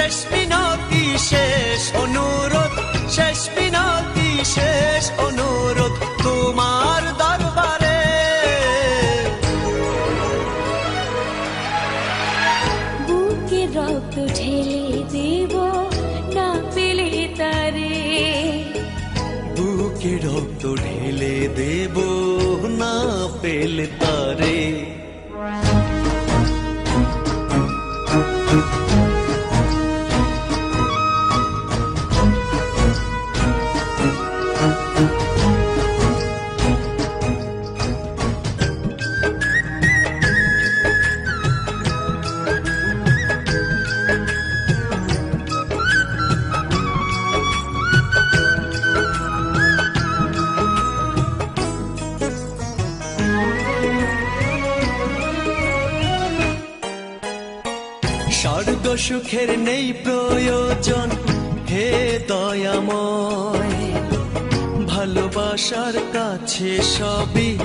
শেষ মিনতি শেষ অনুরোধ শেষ মিনতি শেষ অনুরোধ তোমার দরবারে বুকে রক্ত ঢেলে দেব না পেলে তারে। বুকে রক্ত ঢেলে দেব না পেলে তারে। স্বর্গ সুখের নেই প্রয়োজন, হে দয়াময়। ভালোবাসার কাছে সবই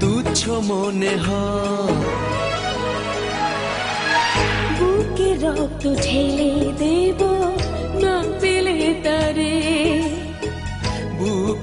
তুচ্ছ মনে হয়। রক্ত ঢেলে দেব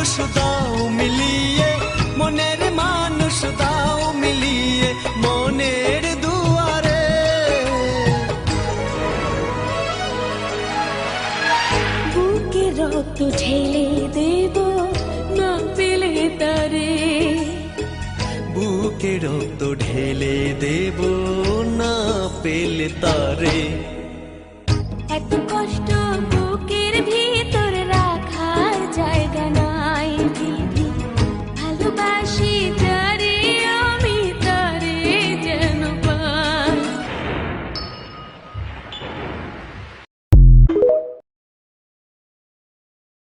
মানুষ দাও মিলিয়ে মনের মানুষ দাও মিলিয়ে মনের দুয়ারে। বুকে রক্ত ঢেলে দেব না পেলে তারে। বুকে রক্ত ঢেলে দেব না পেলে তারে।